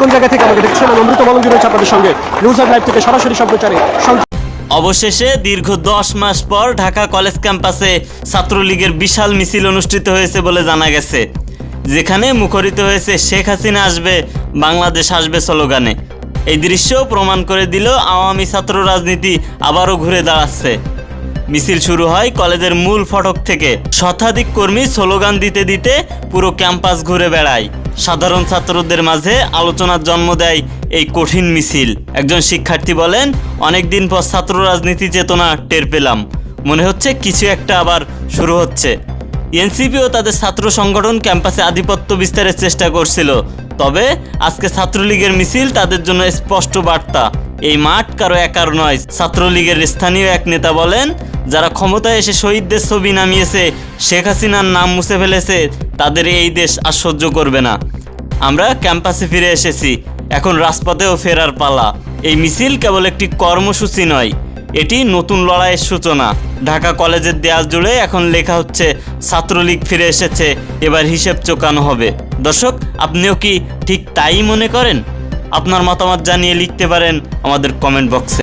কোন জায়গা থেকে আমাকে দেখছেন? আমি অমৃত মলঙ্গি রয়েছে আপনাদের সঙ্গে। নিউজ লাইভ থেকে সরাসরি সম্প্রচারে অবশেষে দীর্ঘ দশ মাস পর ঢাকা কলেজ ক্যাম্পাসে ছাত্রলীগের বিশাল মিছিল অনুষ্ঠিত হয়েছে বলে জানা গেছে। যেখানে মুখরিত হয়েছে শেখ হাসিনা আসবে, বাংলাদেশ আসবে স্লোগানে। এই দৃশ্য প্রমাণ করে দিল আওয়ামী ছাত্র রাজনীতি আবারও ঘুরে দাঁড়াচ্ছে। মিছিল শুরু হয় কলেজের মূল ফটক থেকে। শতাধিক কর্মী স্লোগান দিতে দিতে পুরো ক্যাম্পাস ঘুরে বেড়ায়। সাধারণ ছাত্রদের মাঝে আলোচনার জন্ম দেয় এই কঠিন মিছিল। একজন শিক্ষার্থী বলেন, অনেকদিন পর ছাত্র রাজনীতি চেতনা টের পেলাম। মনে হচ্ছে কিছু একটা আবার শুরু হচ্ছে। এনসিপিও তাদের ছাত্র সংগঠন ক্যাম্পাসে আধিপত্য বিস্তারের চেষ্টা করছিল। তবে আজকে ছাত্রলীগের মিছিল তাদের জন্য স্পষ্ট বার্তা। এই মাঠ কারও একার নয়। ছাত্রলীগের স্থানীয় এক নেতা বলেন যারা ক্ষমতায় এসে শহীদদের ছবি নামিয়েছে, শেখ হাসিনার নাম মুছে ফেলেছে, তাদের এই দেশ আর সহ্য করবে না। আমরা ক্যাম্পাসে ফিরে এসেছি, এখন রাজপথেও ফেরার পালা। এই মিছিল কেবল একটি কর্মসূচি নয়, এটি নতুন লড়াইয়ের সূচনা। ঢাকা কলেজের দেয়াল জুড়ে এখন লেখা হচ্ছে, ছাত্রলীগ ফিরে এসেছে, এবার হিসেব চোকানো হবে। দর্শক, আপনিও কি ঠিক তাই মনে করেন? আপনার মতামত জানিয়ে লিখতে পারেন আমাদের কমেন্ট বক্সে